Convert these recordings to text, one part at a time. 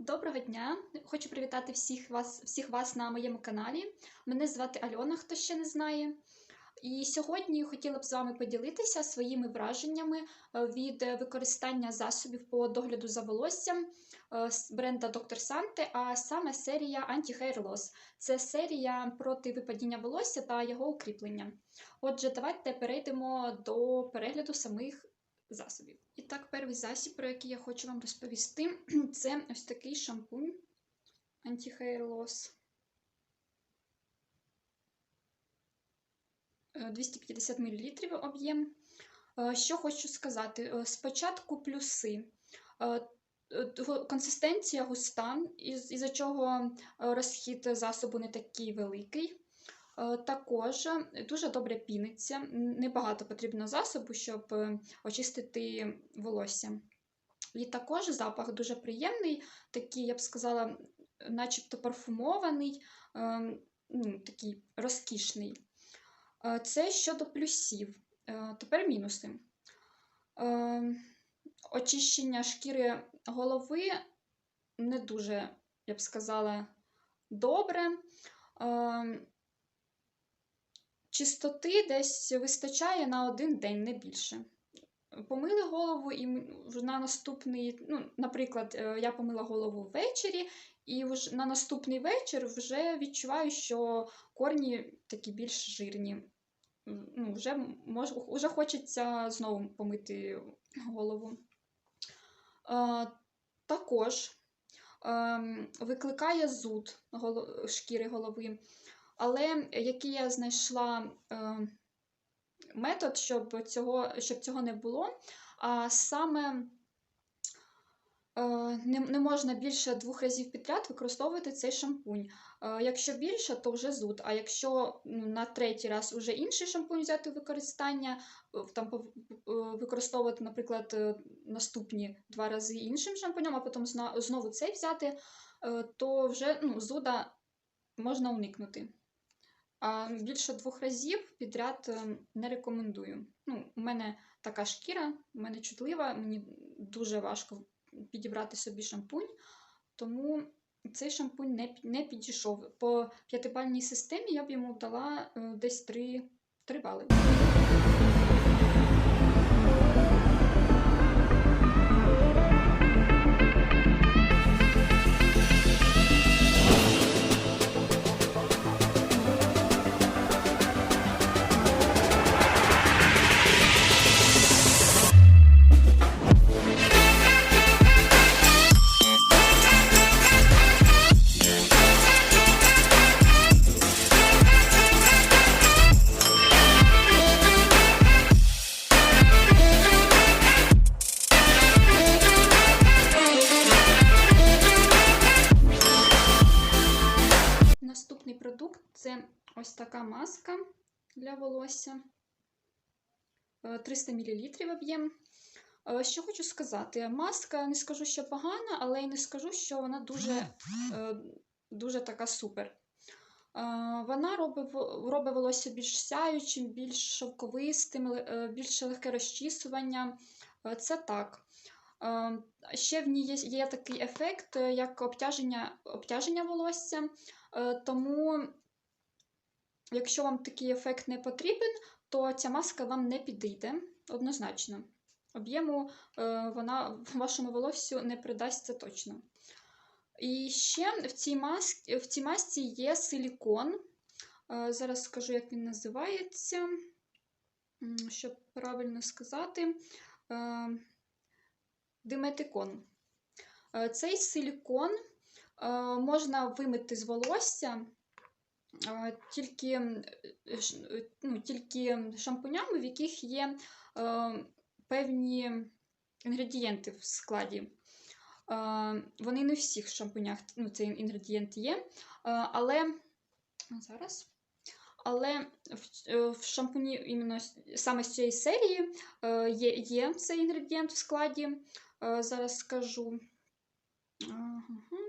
Доброго дня! Хочу привітати всіх вас, всіх вас на моєму каналі. Мене звати Альона, хто ще не знає. І сьогодні хотіла б з вами поділитися своїми враженнями е, від використання засобів по догляду за волоссям е, з бренда Dr. Sante, а саме серія Anti-Hair Loss. Це серія проти випадіння волосся та його укріплення. Отже, давайте перейдемо до перегляду самих засобів. І так, перший засіб, про який я хочу вам розповісти, це ось такий шампунь Anti-Hair Loss. Е, 250 мл об'єм. Е, Що хочу сказати? Е, Спочатку плюси. Е, е, Консистенція густа, із- із-за чого е, розхід засобу не такий великий. Е, Також дуже добре піниться. Небагато потрібно засобу, щоб е, очистити волосся. І також запах дуже приємний, такий, я б сказала, начебто парфумований, ну, такий розкішний. Е, Це щодо плюсів. Е, Тепер мінуси. Очищення шкіри голови не дуже, я б сказала, добре. Чистоти десь вистачає на один день, не більше. Помили голову і на наступний, ну, наприклад, е, я помила голову ввечері, і на наступний вечір вже відчуваю, що корні такі більш жирні. Ну, вже, мож, вже хочеться знову помити голову. Е, також ем, викликає зуд голо- шкіри голови. Але який я знайшла е, метод, щоб цього, щоб цього не було, а саме е, не, не можна більше двох разів підряд використовувати цей шампунь. Е, якщо більше, то вже зуд. А якщо ну, на третій раз вже інший шампунь взяти в використання, е, там е, використовувати, наприклад, е, наступні два рази іншим шампунем, а потім знову цей взяти, е, то вже ну, зуда можна уникнути. А більше двох разів підряд е, не рекомендую. Ну, у мене така шкіра, у мене чутлива, мені дуже важко підібрати собі шампунь, тому цей шампунь не, не підійшов. По п'ятибальній системі я б йому дала е, десь 3, 3 бали. Е, 300 мл об'єм. Е, Що хочу сказати, маска не скажу, що погана, але й не скажу, що вона дуже, е, дуже така супер. Е, Вона робить, робить волосся більш сяючим, більш шовковистим, більш легке розчісування. Це так. Ще в ній є, є такий ефект, як обтяження, обтяження волосся. Тому, якщо вам такий ефект не потрібен, то ця маска вам не підійде однозначно. Об'єму е, вона вашому волоссю не придасться точно. І ще в цій, мас... в цій масці є силікон. Е, Зараз скажу, як він називається, щоб правильно сказати. Е, Диметикон. Цей силікон можна вимити з волосся тільки, е, е, ну, тільки шампунями, в яких є е, певні інгредієнти в складі. Вони не в всіх шампунях ну, цей інгредієнт є, але зараз. Але в, шампуні іменно саме з цієї серії є, є цей інгредієнт в складі. Зараз скажу. Ага.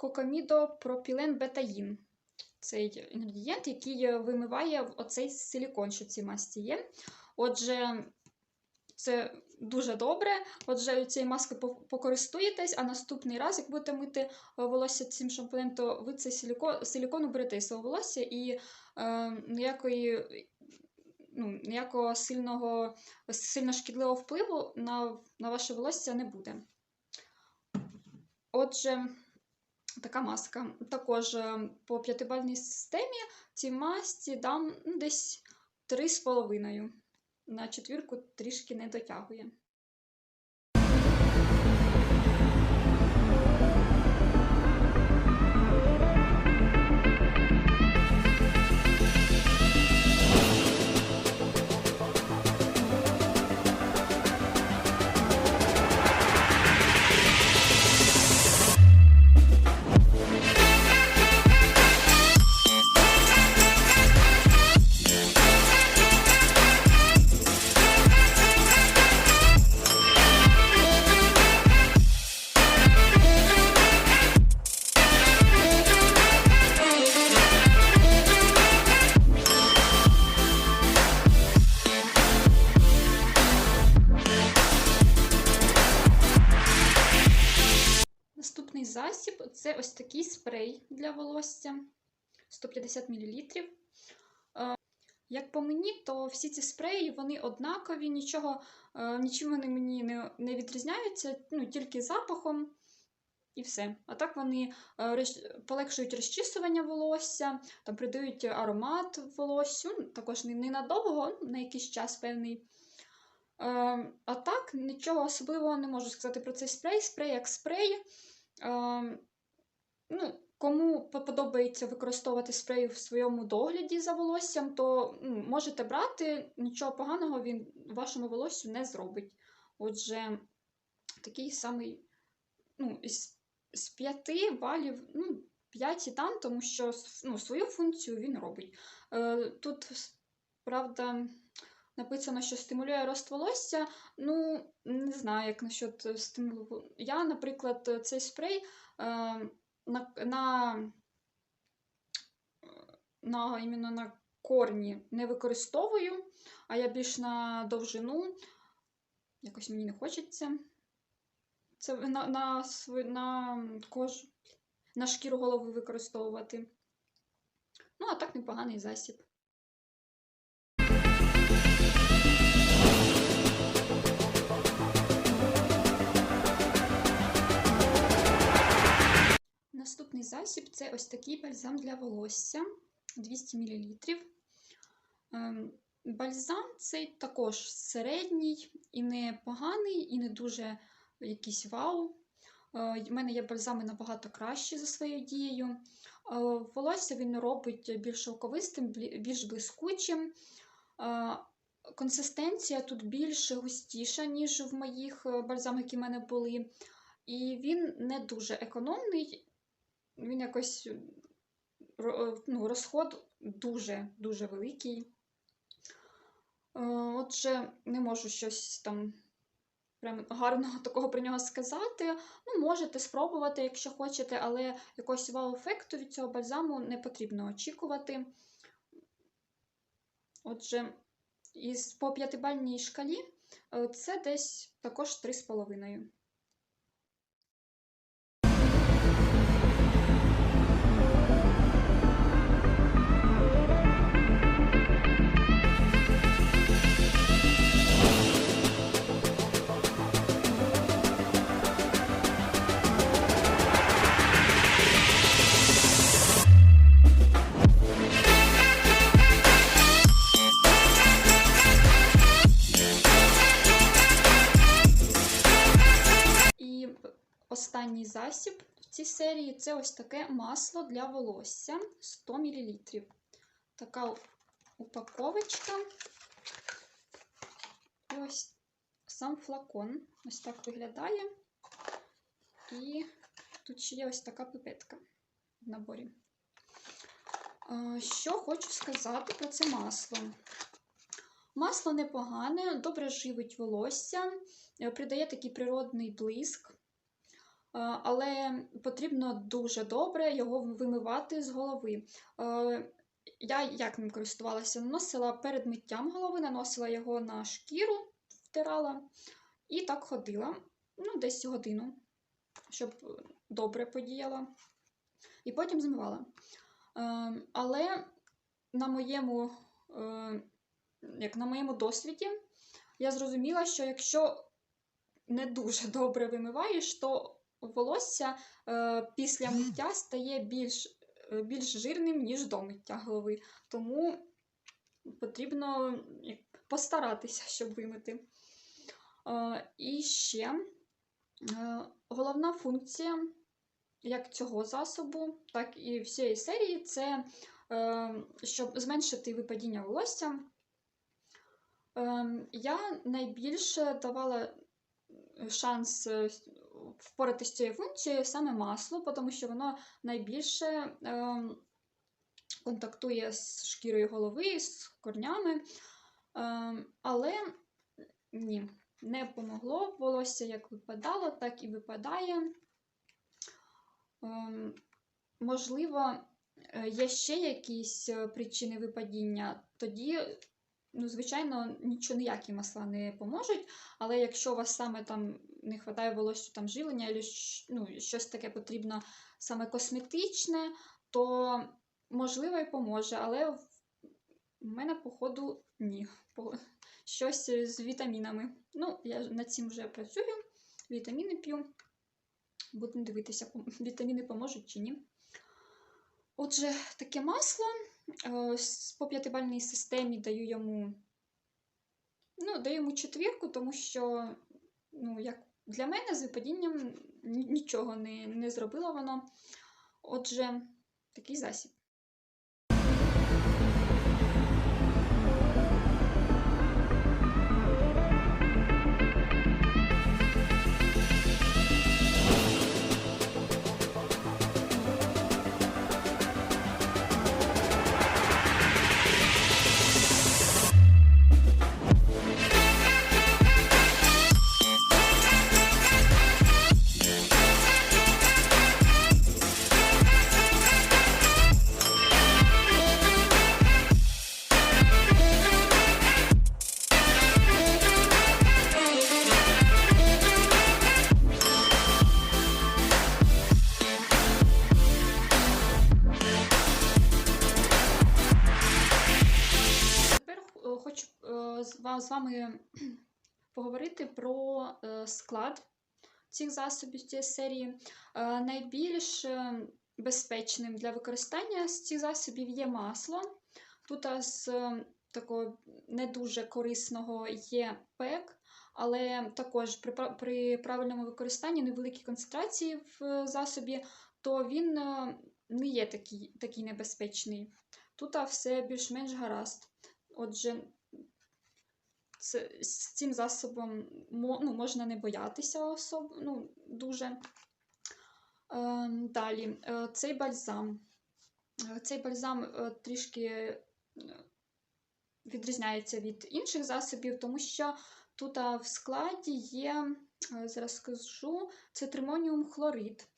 Кокомідопропілен бетаїн. Цей інгредієнт, який е, вимиває оцей силікон, що в цій масці є. Отже, це дуже добре. Отже, цією маскою покористуєтесь, а наступний раз, як будете мити е, волосся цим шампунем, то ви цей силіко, силікон уберете із свого волосся і е, ніякої, ну, ніякого сильного, сильно шкідливого впливу на, на ваше волосся не буде. Отже, така маска. Також е, по п'ятибальній системі цій масці дам ну, десь 3,5. На четвірку трішки не дотягує. Це ось такий спрей для волосся 150 мл. Як по мені, то всі ці спреї вони однакові, нічого, е, нічим вони мені не, не відрізняються, ну, тільки запахом і все. А так вони е, полегшують розчісування волосся, там придають аромат волоссю, ну, також не, ненадовго, на якийсь час певний. Е, А так, нічого особливого не можу сказати про цей спрей. Спрей як спрей. Е, Ну, кому подобається використовувати спрей в своєму догляді за волоссям, то ну, можете брати, нічого поганого він вашому волоссю не зробить. Отже, такий самий, ну, з 5 балів, ну, 5 і там, тому що ну, свою функцію він робить. Е, тут, правда, написано, що стимулює рост волосся. Ну, не знаю, як насчет стимулу. Я, наприклад, цей спрей. На, на, на, іменно на корні не використовую, а я більш на довжину. Якось мені не хочеться. Це на, на, на кож, на шкіру голови використовувати. Ну, а так непоганий засіб. Наступний засіб це ось такий бальзам для волосся 200 мл. Ем, Бальзам цей також середній і не поганий, і не дуже якийсь вау. Е, В мене є бальзами набагато кращі за своєю дією. Е, Волосся він робить більш шовковистим, більш блискучим. Е, Консистенція тут більш густіша, ніж в моїх е, бальзамах, які в мене були. І він не дуже економний, він якось ну, розход дуже-дуже великий. Е, Отже, не можу щось там прям гарного такого про нього сказати. Ну, можете спробувати, якщо хочете, але якогось вау-ефекту від цього бальзаму не потрібно очікувати. Отже, із по п'ятибальній шкалі е, це десь також 3,5. Засіб в цій серії це ось таке масло для волосся 100 мл. Така упаковочка. І ось сам флакон. Ось так виглядає. І тут ще є ось така пипетка в наборі. Що хочу сказати про це масло. Масло непогане, добре живить волосся, е, придає такий природний блиск, але потрібно дуже добре його вимивати з голови. Е, Я як ним користувалася? Наносила перед миттям голови, наносила його на шкіру, втирала І так ходила, ну, десь годину, щоб добре подіяла. І потім змивала. Е, але на моєму, е, як на моєму досвіді, я зрозуміла, що якщо не дуже добре вимиваєш, то волосся е, після миття стає більш, е, більш жирним, ніж до миття голови. Тому потрібно постаратися, щоб вимити. Е, і ще головна функція як цього засобу, так і всієї серії це щоб зменшити випадіння волосся. Е, я найбільше давала шанс впоратися з цією функцією саме масло, тому що воно найбільше е, контактує з шкірою голови, з корнями. Е, але ні, не помогло. Волосся як випадало, так і випадає. Ем, Можливо, е, є ще якісь е, причини випадіння, тоді, ну, звичайно, нічого ніякі масла не поможуть. Але якщо у вас саме там не вистачає волосся там живлення, або ну, щось таке потрібно саме косметичне, то можливо і поможе. Але в мене, походу, ні. Щось з вітамінами. Ну, я над цим вже працюю, вітаміни п'ю. Будемо дивитися, вітаміни поможуть чи ні. Отже, таке масло е, по п'ятибальній системі даю йому, ну, даю йому четвірку, тому що, ну, як для мене з випадінням нічого не, не зробило воно. Отже, такий засіб. Хочу е, з вами поговорити про е, склад цих засобів цієї серії. Е, Найбільш безпечним для використання з цих засобів є масло. Тут з такого не дуже корисного є пек, але також при, при правильному використанні невеликій концентрації в засобі, то він не є такий, такий небезпечний. Тут все більш-менш гаразд. Отже, це, з цим засобом ну, можна не боятися особ, ну, дуже. Е, далі, е, цей бальзам. Е, Цей бальзам е, трішки е, відрізняється від інших засобів, тому що тут в складі є, е, зараз скажу, цитримоніум хлорид.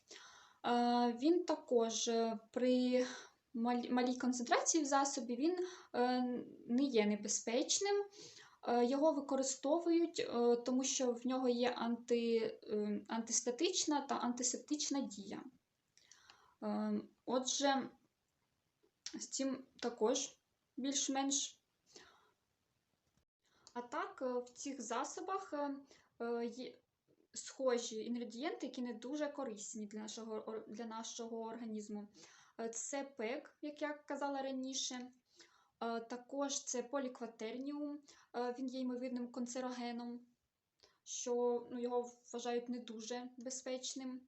Е, Він також е, при мал- малій концентрації в засобі він е, не є небезпечним. Е, Його використовують, е, тому що в нього є анти, е, антистатична та антисептична дія. Отже, з цим також більш-менш. А так, в цих засобах є схожі інгредієнти, які не дуже корисні для нашого, для нашого організму. Це пек, як я казала раніше. Е, Також це полікватерніум, е, він є ймовірним канцерогеном, що ну, його вважають не дуже безпечним.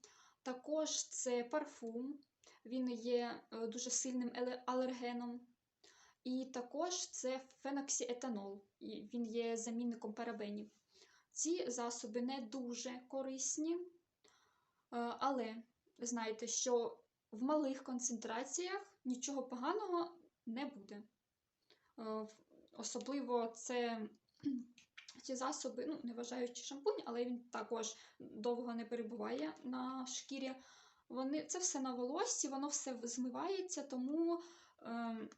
Також це парфум, він є е, дуже сильним алергеном. І також це феноксіетанол, він є замінником парабенів. Ці засоби не дуже корисні, але знайте, що в малих концентраціях нічого поганого не буде. Е, Особливо це ці засоби, ну, не вважаючи шампунь, але він також довго не перебуває на шкірі. Вони, це все на волоссі, воно все змивається, тому е,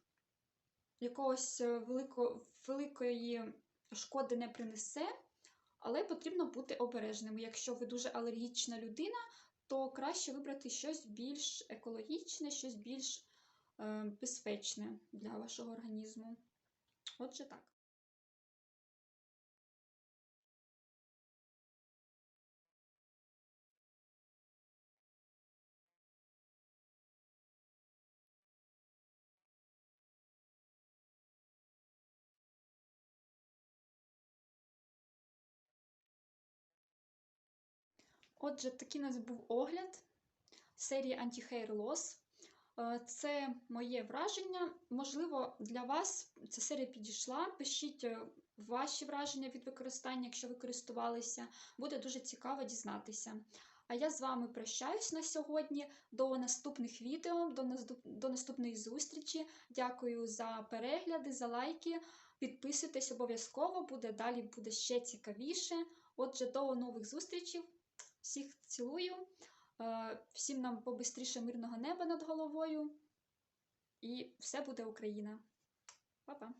якогось велико, великої шкоди не принесе. Але потрібно бути обережними. Якщо ви дуже алергічна людина, то краще вибрати щось більш екологічне, щось більш безпечне для вашого організму. Отже, так. Отже, такий у нас був огляд серії Anti-Hair Loss. Е, Це моє враження. Можливо, для вас ця серія підійшла. Пишіть е, ваші враження від використання, якщо ви користувалися. Буде дуже цікаво дізнатися. А я з вами прощаюсь на сьогодні. До наступних відео, до, наступної зустрічі. Дякую за перегляди, за лайки. Підписуйтесь обов'язково, буде далі буде ще цікавіше. Отже, до нових зустрічей. Всіх цілую. Е, Всім нам побистріше мирного неба над головою. І все буде Україна. Па-па!